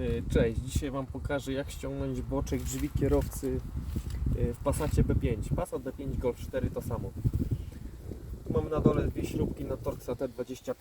Y, Cześć, dzisiaj Wam pokażę jak ściągnąć boczek drzwi kierowcy y, w Passacie B5. Passat B5 Golf 4 to samo. Tu mamy na dole dwie śrubki na Torxa T25.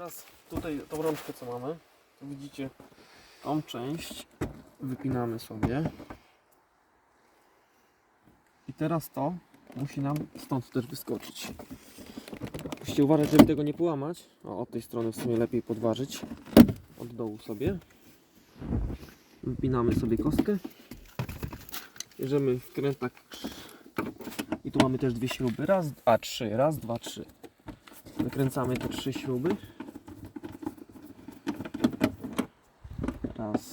Teraz tutaj tą rączkę co mamy, to widzicie tą część wypinamy sobie. I teraz to musi nam stąd też wyskoczyć. Musicie uważać, żeby tego nie połamać. O, od tej strony w sumie lepiej podważyć. Od dołu sobie. Wypinamy sobie kostkę. Bierzemy wkrętak. I tu mamy też dwie śruby. Raz, a trzy. Raz, dwa, trzy. Wykręcamy te trzy śruby. Raz.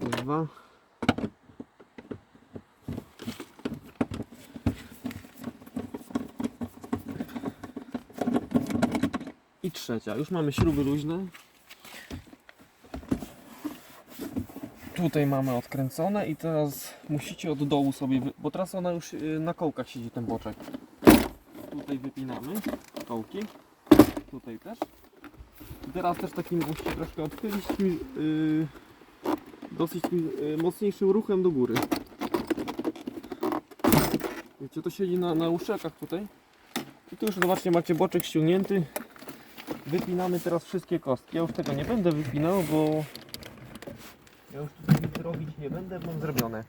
Dwa. I trzecia. Już mamy śruby luźne. Tutaj mamy odkręcone i teraz musicie od dołu sobie, bo teraz ona już y, na kołkach siedzi ten boczek. Tutaj wypinamy kołki, tutaj też. Teraz też takim musicie troszkę odchylić tym, y, dosyć tym, y, mocniejszym ruchem do góry. Wiecie, to siedzi na, na uszczekach tutaj. I tu już zobaczcie, macie boczek ściągnięty. Wypinamy teraz wszystkie kostki. Ja już tego nie będę wypinał, bo ja już tutaj robić nie będę, mam zrobione.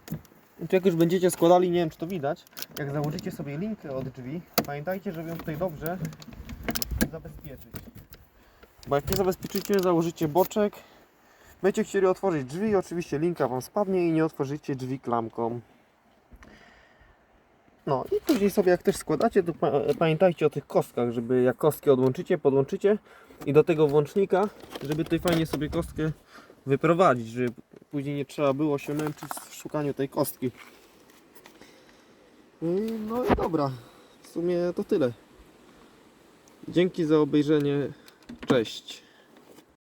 I jak już będziecie składali, nie wiem czy to widać, jak założycie sobie linkę od drzwi, pamiętajcie, żeby ją tutaj dobrze zabezpieczyć. Bo jak nie zabezpieczycie, założycie boczek, będziecie chcieli otworzyć drzwi oczywiście linka Wam spadnie i nie otworzycie drzwi klamką. No i później sobie jak też składacie, to pa pamiętajcie o tych kostkach, żeby jak kostki odłączycie, podłączycie i do tego włącznika, żeby tutaj fajnie sobie kostkę wyprowadzić, żeby później nie trzeba było się męczyć w szukaniu tej kostki. No i dobra, w sumie to tyle. Dzięki za obejrzenie. Cześć.